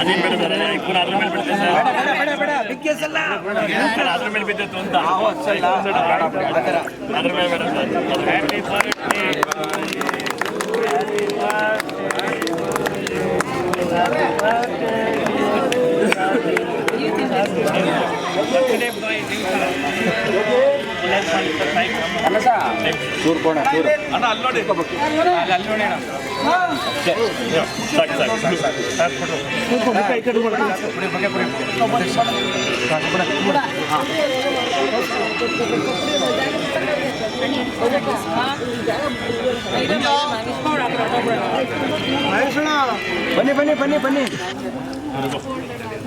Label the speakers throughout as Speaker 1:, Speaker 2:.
Speaker 1: ಅದೇನ್ ಬೇಡ ಸರ್ ಕೂಡ ಅದ್ರ ಮೇಲೆ ಬಿಡ್ತೆ ಸರ್
Speaker 2: ಬೇಡ ಬೇಡ ಬಿಗ್ ಕೇಸ್ ಅಲ್ಲ
Speaker 1: ಸರ್, ಅದ್ರ ಮೇಲೆ ಬಿದ್ದಿತ್ತು ಅಂತ ಅದ್ರ ಮೇಲೆ ಬೇಡ ಸರ್ ಹ್ಯಾಪಿ ಸಾಕು ಸಾಕು ಸಾಕು
Speaker 2: ಬನ್ನಿ ಬನ್ನಿ ಬನ್ನಿ ಬನ್ನಿ.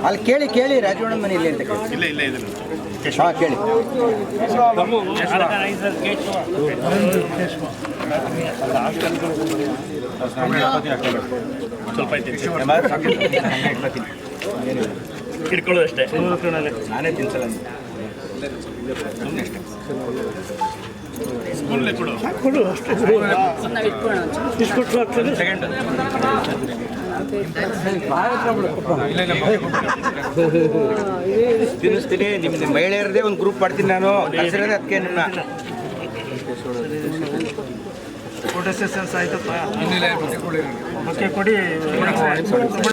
Speaker 2: ಅಲ್ಲಿ ಕೇಳಿ ಕೇಳಿ ರಾಜವಣ್ಣ ಮನೆ ಇಲ್ಲಿ ಅಂತ ಕೇಳಿ.
Speaker 1: ಇಲ್ಲ ಇಲ್ಲ
Speaker 2: ಹಾ ಕೇಳಿ.
Speaker 1: ಸ್ವಲ್ಪ ಐತಿ. ಹಿಡ್ಕೊಳ್ಳೋದಷ್ಟೇ
Speaker 2: ನಾನೇ ತಿನ್ಸಲ್ಲ.
Speaker 1: ಸ್ಕೂಲಲ್ಲಿ ಕೊಡು.
Speaker 2: ತಿನ್ನಿಸ್ತೀನಿ. ನಿಮ್ದು ಮಹಿಳೆಯರದೇ ಒಂದು ಗ್ರೂಪ್ ಮಾಡ್ತೀನಿ ನಾನು. ಹೆಸರೇ ಅದಕ್ಕೆ ನಿಮ್ಮ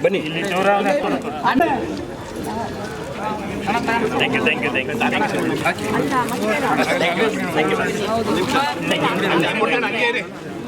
Speaker 1: ಬನ್ನಿ. ಇಲ್ಲಿ thank you thank you thank you thank you thank you thank you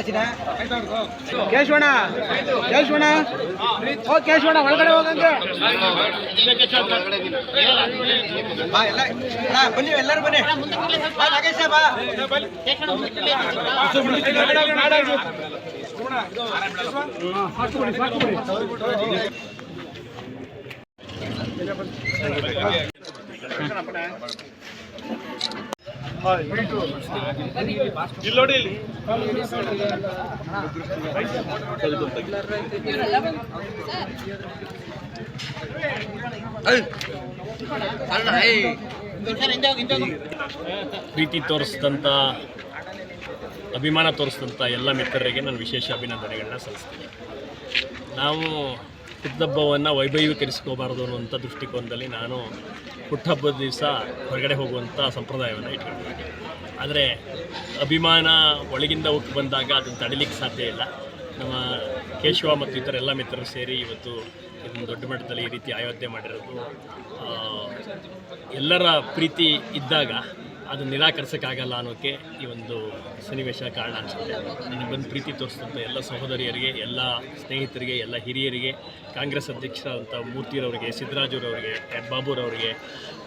Speaker 2: ಚಿನ್ನ? ಕೇಶವಣ್ಣ ಕೇಶವಣ್ಣ. ಓ ಕೇಶವಣ್ಣ ಒಳಗಡೆ ಹೋಗಂಗೆ. ಬನ್ನಿ ಎಲ್ಲರೂ ಬನ್ನಿ. ಬಾ. ನಾಗೇಶ ಇಲ್ಲಿ.
Speaker 1: ಪ್ರೀತಿ ತೋರಿಸಿದಂಥ ಅಭಿಮಾನ ತೋರಿಸಿದಂತ ಎಲ್ಲ ಮಿತ್ರರಿಗೆ ನಾನು ವಿಶೇಷ ಅಭಿನಂದನೆಗಳನ್ನ ಸಲ್ಲಿಸ್ತೀನಿ. ನಾವು ಹುಟ್ಟಹಬ್ಬವನ್ನು ವೈಭವೀಕರಿಸ್ಕೋಬಾರ್ದು ಅನ್ನುವಂಥ ದೃಷ್ಟಿಕೋನದಲ್ಲಿ ನಾನು ಹುಟ್ಟಹಬ್ಬದ ದಿವಸ ಹೊರಗಡೆ ಹೋಗುವಂಥ ಸಂಪ್ರದಾಯವನ್ನು ಇಟ್ಕೊಂಡಿದ್ದೀನಿ. ಆದರೆ ಅಭಿಮಾನ ಒಳಗಿಂದ ಹುಟ್ಟು ಬಂದಾಗ ಅದನ್ನು ತಡಿಲಿಕ್ಕೆ ಸಾಧ್ಯ ಇಲ್ಲ. ನಮ್ಮ ಕೇಶವ ಮತ್ತು ಇತರ ಎಲ್ಲ ಮಿತ್ರರು ಸೇರಿ ಇವತ್ತು ಇದನ್ನು ದೊಡ್ಡ ಮಟ್ಟದಲ್ಲಿ ಈ ರೀತಿ ಆಯೋಜನೆ ಮಾಡಿರೋದು ಎಲ್ಲರ ಪ್ರೀತಿ ಇದ್ದಾಗ ಅದನ್ನು ನಿರಾಕರಿಸೋಕ್ಕಾಗಲ್ಲ ಅನ್ನೋಕ್ಕೆ ಈ ಒಂದು ಸನ್ನಿವೇಶ ಕಾರಣ ಅನಿಸುತ್ತೆ. ನನಗೆ ಬಂದು ಪ್ರೀತಿ ತೋರಿಸಿದಂಥ ಎಲ್ಲ ಸಹೋದರಿಯರಿಗೆ, ಎಲ್ಲ ಸ್ನೇಹಿತರಿಗೆ, ಎಲ್ಲ ಹಿರಿಯರಿಗೆ, ಕಾಂಗ್ರೆಸ್ ಅಧ್ಯಕ್ಷರಾದಂಥ ಮೂರ್ತಿರವರಿಗೆ, ಸಿದ್ದರಾಜುರವರಿಗೆ, ಬಾಬುರವರಿಗೆ,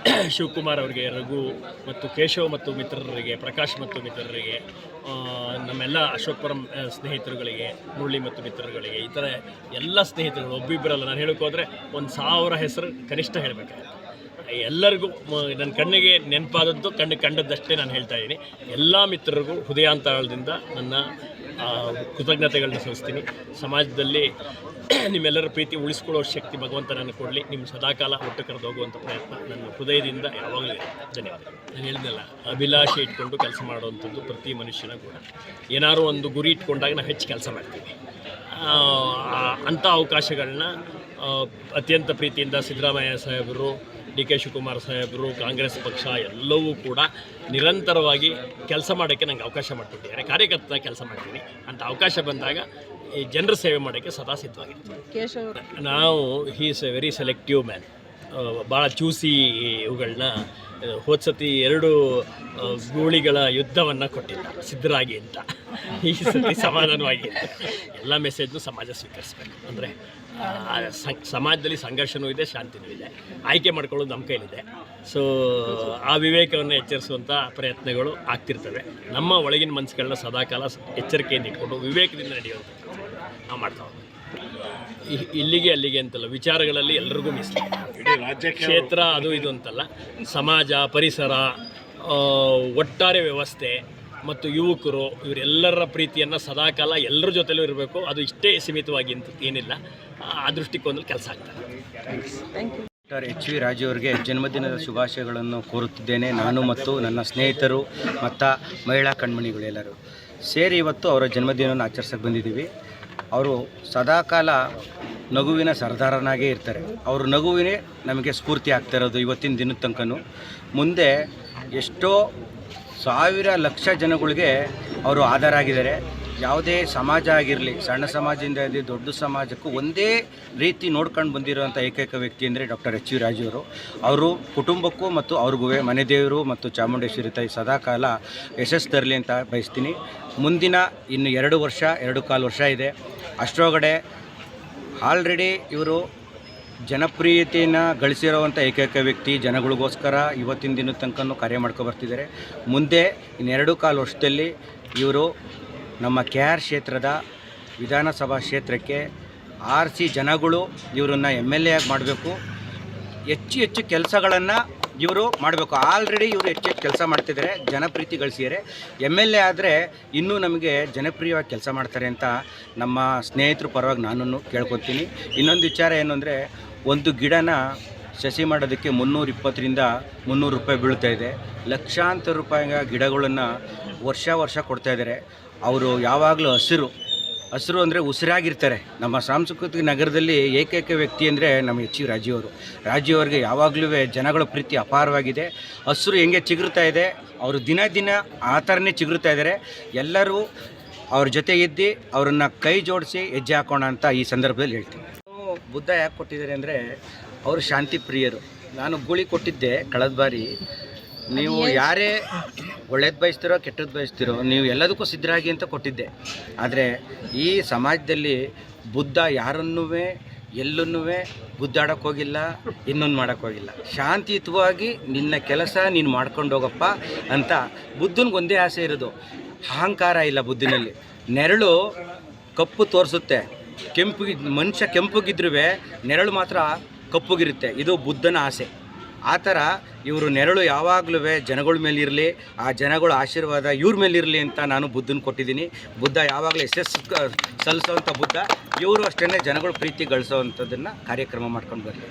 Speaker 1: ಶಿವಕುಮಾರ್ ಅವರಿಗೆ, ರಘು ಮತ್ತು ಕೇಶವ್ ಮತ್ತು ಮಿತ್ರರಿಗೆ, ಪ್ರಕಾಶ್ ಮತ್ತು ಮಿತ್ರರಿಗೆ ನಮ್ಮೆಲ್ಲ ಅಶೋಕ್ಪುರಂ ಸ್ನೇಹಿತರುಗಳಿಗೆ, ಮುರಳಿ ಮತ್ತು ಮಿತ್ರರುಗಳಿಗೆ, ಈ ಥರ ಎಲ್ಲ ಸ್ನೇಹಿತರುಗಳು, ಒಬ್ಬಿಬ್ಬರಲ್ಲ. ನಾನು ಹೇಳೋಕೆ ಹೋದರೆ ಒಂದು ಸಾವಿರ ಹೆಸರು ಕನಿಷ್ಠ ಹೇಳಬೇಕಾಗುತ್ತೆ. ಎಲ್ಲರಿಗೂ ನನ್ನ ಕಣ್ಣಿಗೆ ನೆನಪಾದದ್ದು ಕಣ್ಣಿಗೆ ಕಂಡದ್ದಷ್ಟೇ ನಾನು ಹೇಳ್ತಾ ಇದ್ದೀನಿ. ಎಲ್ಲ ಮಿತ್ರರಿಗೂ ಹೃದಯಾಂತರದಿಂದ ನನ್ನ ಕೃತಜ್ಞತೆಗಳನ್ನ ಸಲ್ಲಿಸ್ತೀನಿ. ಸಮಾಜದಲ್ಲಿ ನಿಮ್ಮೆಲ್ಲರ ಪ್ರೀತಿ ಉಳಿಸ್ಕೊಳ್ಳೋ ಶಕ್ತಿ ಭಗವಂತ ಕೊಡಲಿ. ನಿಮ್ಮ ಸದಾಕಾಲ ಒಟ್ಟು ಕರೆದು ಹೋಗುವಂಥ ಪ್ರಯತ್ನ ನನ್ನ ಹೃದಯದಿಂದ ಯಾವಾಗಲೂ ಧನ್ಯವಾದ ನಾನು ಹೇಳಿದ್ನಲ್ಲ ಅಭಿಲಾಷೆ ಇಟ್ಕೊಂಡು ಕೆಲಸ ಮಾಡುವಂಥದ್ದು ಪ್ರತಿ ಮನುಷ್ಯನ ಕೂಡ ಏನಾದರೂ ಒಂದು ಗುರಿ ಇಟ್ಕೊಂಡಾಗ ನಾವು ಹೆಚ್ಚು ಕೆಲಸ ಮಾಡ್ತೀನಿ ಅಂಥ ಅವಕಾಶಗಳನ್ನ ಅತ್ಯಂತ ಪ್ರೀತಿಯಿಂದ ಸಿದ್ದರಾಮಯ್ಯ ಸಾಹೇಬರು ಡಿ ಕೆ ಶಿವಕುಮಾರ್ ಸಾಹೇಬರು ಕಾಂಗ್ರೆಸ್ ಪಕ್ಷ ಎಲ್ಲವೂ ಕೂಡ ನಿರಂತರವಾಗಿ ಕೆಲಸ ಮಾಡೋಕ್ಕೆ ನಂಗೆ ಅವಕಾಶ ಮಾಡಿಕೊಟ್ಟಿದ್ದಾರೆ. ಕಾರ್ಯಕರ್ತ ಕೆಲಸ ಮಾಡ್ತೀನಿ ಅಂತ ಅವಕಾಶ ಬಂದಾಗ ಈ ಜನರ ಸೇವೆ ಮಾಡೋಕ್ಕೆ ಸದಾ ಸಿದ್ಧವಾಗಿರ್ತೀವಿ. ನಾವು he's a very selective man ಭಾಳ ಚೂಸಿ ಇವುಗಳನ್ನ ಹೋದ ಸತಿ ಎರಡು ಗೂಳಿಗಳ ಯುದ್ಧವನ್ನು ಕೊಟ್ಟಿಲ್ಲ ಸಿದ್ಧರಾಗಿ ಅಂತ. ಈ ಸತಿ ಸಮಾಧಾನವಾಗಿ ಎಲ್ಲ ಮೆಸೇಜ್ನು ಸಮಾಜ ಸ್ವೀಕರಿಸಬೇಕು. ಅಂದರೆ ಸಮಾಜದಲ್ಲಿ ಸಂಘರ್ಷನೂ ಇದೆ, ಶಾಂತಿನೂ ಇದೆ. ಆಯ್ಕೆ ಮಾಡ್ಕೊಳ್ಳೋದು ನಮ್ಮ ಕೈಲಿದೆ. ಸೊ ಆ ವಿವೇಕವನ್ನು ಎಚ್ಚರಿಸುವಂಥ ಪ್ರಯತ್ನಗಳು ಆಗ್ತಿರ್ತವೆ. ನಮ್ಮ ಒಳಗಿನ ಮನಸ್ಸುಗಳನ್ನ ಸದಾಕಾಲ ಎಚ್ಚರಿಕೆಯಿಂದ ಇಟ್ಕೊಂಡು ವಿವೇಕದಿಂದ ನಡೆಯುವಂಥ ನಾವು ಮಾಡ್ತಾ ಇ- ಇಲ್ಲಿಗೆ ಅಲ್ಲಿಗೆ ಅಂತಲ್ಲ ವಿಚಾರಗಳಲ್ಲಿ ಎಲ್ರಿಗೂ ರಾಜ್ಯ ಕ್ಷೇತ್ರ ಅದು ಇದು ಅಂತಲ್ಲ ಸಮಾಜ ಪರಿಸರ ಒಟ್ಟಾರೆ ವ್ಯವಸ್ಥೆ ಮತ್ತು ಯುವಕರು ಇವರೆಲ್ಲರ ಪ್ರೀತಿಯನ್ನು ಸದಾಕಾಲ ಎಲ್ಲರ ಜೊತೆಲೂ ಇರಬೇಕು. ಅದು ಇಷ್ಟೇ ಸೀಮಿತವಾಗಿ ಅಂತ ಏನಿಲ್ಲ. ಆ ದೃಷ್ಟಿಕೋನದಲ್ಲಿ ಕೆಲಸ ಆಗ್ತದೆ.
Speaker 2: ಡಾಕ್ಟರ್ ಎಚ್ ವಿ ರಾಜು ಅವರಿಗೆ ಜನ್ಮದಿನದ ಶುಭಾಶಯಗಳನ್ನು ಕೋರುತ್ತಿದ್ದೇನೆ. ನಾನು ಮತ್ತು ನನ್ನ ಸ್ನೇಹಿತರು ಮತ್ತು ಮಹಿಳಾ ಕಣ್ಮಣಿಗಳೆಲ್ಲರೂ ಸೇರಿ ಇವತ್ತು ಅವರ ಜನ್ಮದಿನವನ್ನು ಆಚರಿಸಕ್ಕೆ ಬಂದಿದ್ದೀವಿ. ಅವರು ಸದಾಕಾಲ ನಗುವಿನ ಸರ್ದಾರನಾಗೇ ಇರ್ತಾರೆ. ಅವರು ನಗುವಿನೇ ನಮಗೆ ಸ್ಫೂರ್ತಿ ಆಗ್ತಾ ಇರೋದು ಇವತ್ತಿನ ದಿನದ ತನಕನೂ. ಮುಂದೆ ಎಷ್ಟೋ ಸಾವಿರ ಲಕ್ಷ ಜನಗಳಿಗೆ ಅವರು ಆಧಾರ ಆಗಿದ್ದಾರೆ ಯಾವುದೇ ಸಮಾಜ ಆಗಿರಲಿ, ಸಣ್ಣ ಸಮಾಜದಿಂದ ಇರಲಿ, ದೊಡ್ಡ ಸಮಾಜಕ್ಕೂ ಒಂದೇ ರೀತಿ ನೋಡ್ಕೊಂಡು ಬಂದಿರುವಂಥ ಏಕೈಕ ವ್ಯಕ್ತಿ ಅಂದರೆ ಡಾಕ್ಟರ್ ಎಚ್ ವಿ ರಾಜು ಅವರು. ಅವರು ಕುಟುಂಬಕ್ಕೂ ಮತ್ತು ಅವ್ರಿಗೂ ಮನೆ ದೇವರು ಮತ್ತು ಚಾಮುಂಡೇಶ್ವರಿ ತಾಯಿ ಸದಾಕಾಲ ಯಶಸ್ಸು ತರಲಿ ಅಂತ ಬಯಸ್ತೀನಿ. ಮುಂದಿನ ಇನ್ನು ಎರಡು ವರ್ಷ, ಎರಡು ಕಾಲು ವರ್ಷ ಇದೆ. ಅಷ್ಟರೊಳಗಡೆ ಆಲ್ರೆಡಿ ಇವರು ಜನಪ್ರಿಯತೆಯನ್ನು ಗಳಿಸಿರುವಂಥ ಏಕೈಕ ವ್ಯಕ್ತಿ, ಜನಗಳಿಗೋಸ್ಕರ ಇವತ್ತಿನ ದಿನದ ತನಕ ಕಾರ್ಯ ಮಾಡ್ಕೊ ಬರ್ತಿದ್ದಾರೆ. ಮುಂದೆ ಇನ್ನೆರಡು ಕಾಲು ವರ್ಷದಲ್ಲಿ ಇವರು ನಮ್ಮ ಕೆ ಆರ್ ಕ್ಷೇತ್ರದ ವಿಧಾನಸಭಾ ಕ್ಷೇತ್ರಕ್ಕೆ ಆರಿಸಿ ಜನಗಳು ಇವರನ್ನು ಎಂ ಎಲ್ ಎ ಆಗಿ ಮಾಡಬೇಕು. ಹೆಚ್ಚು ಹೆಚ್ಚು ಕೆಲಸಗಳನ್ನು ಇವರು ಮಾಡಬೇಕು. ಆಲ್ರೆಡಿ ಇವರು ಹೆಚ್ಚು ಹೆಚ್ಚು ಕೆಲಸ ಮಾಡ್ತಿದ್ದಾರೆ. ಜನಪ್ರೀತಿ ಗಳಿಸಿದರೆ ಎಂ ಎಲ್ ಎ ಆದರೆ ಇನ್ನೂ ನಮಗೆ ಜನಪ್ರಿಯವಾಗಿ ಕೆಲಸ ಮಾಡ್ತಾರೆ ಅಂತ ನಮ್ಮ ಸ್ನೇಹಿತರು ಪರವಾಗಿ ನಾನು ಕೇಳ್ಕೊತೀನಿ. ಇನ್ನೊಂದು ವಿಚಾರ ಏನು ಒಂದು ಗಿಡನ ಸಸಿ ಮಾಡೋದಕ್ಕೆ ಮುನ್ನೂರ ಇಪ್ಪತ್ತರಿಂದ ಮುನ್ನೂರು ರೂಪಾಯಿ ಬೀಳ್ತಾ ಇದೆ. ಲಕ್ಷಾಂತರ ರೂಪಾಯಿಯ ಗಿಡಗಳನ್ನು ವರ್ಷ ವರ್ಷ ಕೊಡ್ತಾ ಇದ್ದಾರೆ. ಅವರು ಯಾವಾಗಲೂ ಹಸಿರು. ಹಸಿರು ಅಂದರೆ ಉಸಿರಾಗಿರ್ತಾರೆ. ನಮ್ಮ ಸಾಂಸ್ಕೃತಿಕ ನಗರದಲ್ಲಿ ಏಕೈಕ ವ್ಯಕ್ತಿ ಅಂದರೆ ನಮ್ಮ ಎಚ್ ವಿ ರಾಜೀವರು ಅವರು. ರಾಜೀವ್ ಅವ್ರಿಗೆ ಯಾವಾಗಲೂ ಜನಗಳ ಪ್ರೀತಿ ಅಪಾರವಾಗಿದೆ. ಹಸಿರು ಹೆಂಗೆ ಚಿಗುರ್ತಾ ಇದೆ, ಅವರು ದಿನ ದಿನ ಆ ಥರನೇ ಚಿಗುರ್ತಾ ಇದ್ದಾರೆ ಎಲ್ಲರೂ ಅವ್ರ ಜೊತೆ ಇದ್ದು ಅವರನ್ನು ಕೈ ಜೋಡಿಸಿ ಹೆಜ್ಜೆ ಹಾಕೋಣ ಅಂತ ಈ ಸಂದರ್ಭದಲ್ಲಿ ಹೇಳ್ತೀನಿ. ಬುದ್ಧ ಯಾಕೆ ಕೊಟ್ಟಿದ್ದಾರೆ ಅಂದರೆ, ಅವರು ಶಾಂತಿ ಪ್ರಿಯರು ನಾನು ಗೂಳಿ ಕೊಟ್ಟಿದ್ದೆ ಕಳೆದ ಬಾರಿ. ನೀವು ಯಾರೇ ಒಳ್ಳೇದು ಬಯಸ್ತಿರೋ ಕೆಟ್ಟದ್ದು ಬಯಸ್ತಿರೋ ನೀವು ಎಲ್ಲದಕ್ಕೂ ಸಿದ್ಧರಾಗಿ ಅಂತ ಕೊಟ್ಟಿದ್ದೆ. ಆದರೆ ಈ ಸಮಾಜದಲ್ಲಿ ಬುದ್ಧ ಯಾರನ್ನೂ ಎಲ್ಲನ್ನೂ ಗುದ್ದಾಡಕ್ಕೆ ಹೋಗಿಲ್ಲ ಇನ್ನೊಂದು ಮಾಡೋಕ್ಕೆ ಹೋಗಿಲ್ಲ. ಶಾಂತಿಯುತವಾಗಿ ನಿನ್ನ ಕೆಲಸ ನೀನು ಮಾಡ್ಕೊಂಡು ಹೋಗಪ್ಪ ಅಂತ ಬುದ್ಧನಿಗೆ ಒಂದೇ ಆಸೆ ಇರೋದು. ಅಹಂಕಾರ ಇಲ್ಲ ಬುದ್ಧಿನಲ್ಲಿ. ನೆರಳು ಕಪ್ಪು ತೋರಿಸುತ್ತೆ. ಕೆಂಪು ಮನುಷ್ಯ ಕೆಂಪುಗಿದ್ರೂ ನೆರಳು ಮಾತ್ರ ಕಪ್ಪುಗಿರುತ್ತೆ. ಇದು ಬುದ್ಧನ ಆಸೆ. ಆ ಥರ ಇವರು ನೆರಳು ಯಾವಾಗಲೂ ಜನಗಳ ಮೇಲಿರಲಿ ಆ ಜನಗಳ ಆಶೀರ್ವಾದ ಇವ್ರ ಮೇಲಿರಲಿ ಅಂತ ನಾನು ಬುದ್ಧನ ಕೊಟ್ಟಿದ್ದೀನಿ. ಬುದ್ಧ ಯಾವಾಗಲೂ ಯಶಸ್ಸು ಸಲ್ಲಿಸೋವಂಥ ಬುದ್ಧ. ಇವರು ಅಷ್ಟೇ ಜನಗಳ ಪ್ರೀತಿ ಗಳಿಸೋವಂಥದ್ದನ್ನು ಕಾರ್ಯಕ್ರಮ ಮಾಡ್ಕೊಂಡು ಬರಲಿ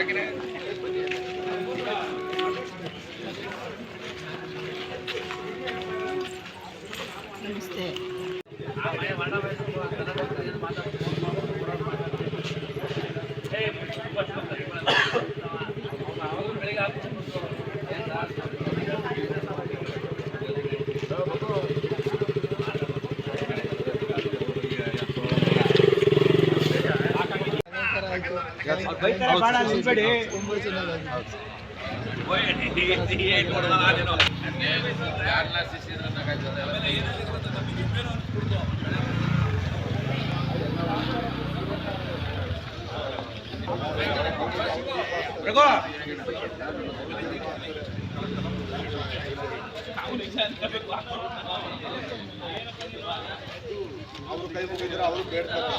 Speaker 1: second it? ಅವರು ಕೈ ಮುಗಿದ್ರೆ ಅವರು ಬೇಡ್ತಾರೆ.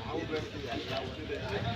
Speaker 3: ನಾವು ಬೇಡ್ತೀವಿ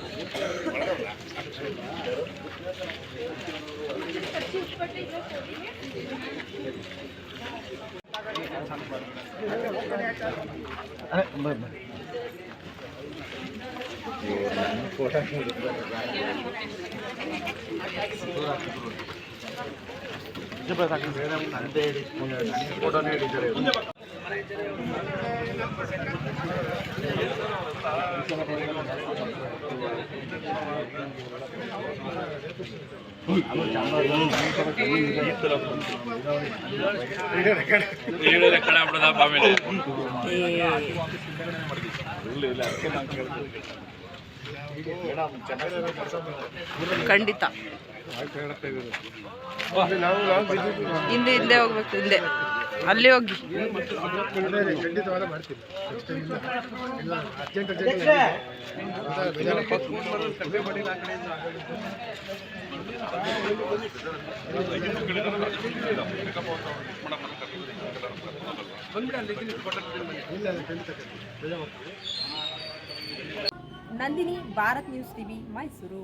Speaker 3: अरे बर बर जबरदस्त ಖಂಡಿತ. ಹಿಂದೆ ಹಿಂದೆ ಹೋಗ್ಬೇಕು ಹಿಂದೆ. ಅಲ್ಲಿ ಹೋಗಿ.
Speaker 4: Nandini Bharat news TV Mysuru.